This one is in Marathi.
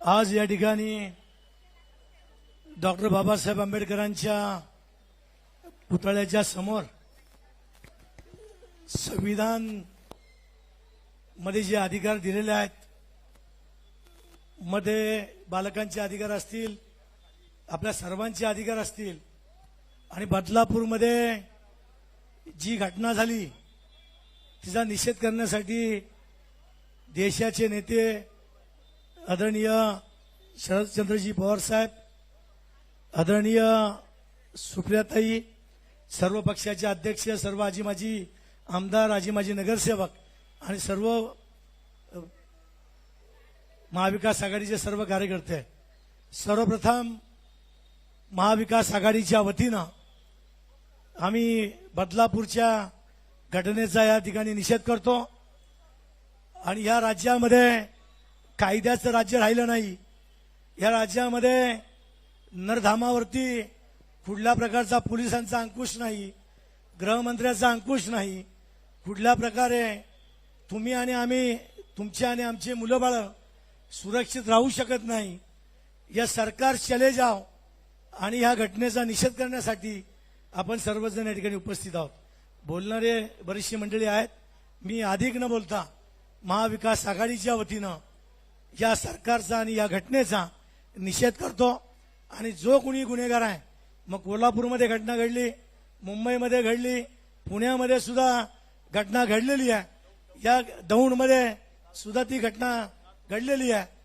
आज या ठिकाणी डॉक्टर बाबासाहेब आंबेडकरांच्या पुतळ्याच्या समोर संविधानमध्ये जे अधिकार दिलेले आहेत मध्ये बालकांचे अधिकार असतील आपल्या सर्वांचे अधिकार असतील आणि बदलापूरमध्ये जी घटना झाली तिचा निषेध करण्यासाठी देशाचे नेते आदरणीय शरदचंद्रजी पवार साहेब आदरणीय सुप्रियाताई सर्व पक्षाचे अध्यक्ष सर्व आजीमाजी आमदार आजी माजी नगरसेवक आणि सर्व महाविकास आघाडीचे सर्व कार्यकर्ते सर्वप्रथम महाविकास आघाडीच्या वतीनं आम्ही बदलापूरच्या घटनेचा या ठिकाणी निषेध करतो. आणि या राज्यामध्ये कायद्याचं राज्य राहिलं नाही. या राज्यामध्ये नरधामावरती कुठल्या प्रकारचा पोलिसांचा अंकुश नाही गृहमंत्र्याचा अंकुश नाही. कुठल्या प्रकारे तुम्ही आणि आम्ही तुमचे आणि आमचे मुलं बाळं सुरक्षित राहू शकत नाही. या सरकार चले जाव आणि ह्या घटनेचा निषेध करण्यासाठी आपण सर्वजण या ठिकाणी उपस्थित आहोत. बोलणारे बरीचशी मंडळी आहेत. मी अधिक न बोलता महाविकास आघाडीच्या वतीनं या सरकारचा आणि या घटनेचा निषेध करतो. आणि जो कुणी गुन्हेगार आहे मग कोल्हापूरमध्ये घटना घडली मुंबईमध्ये घडली पुण्यामध्ये सुद्धा घटना घडलेली आहे. या दौंडमध्ये सुद्धा ती घटना घडलेली आहे.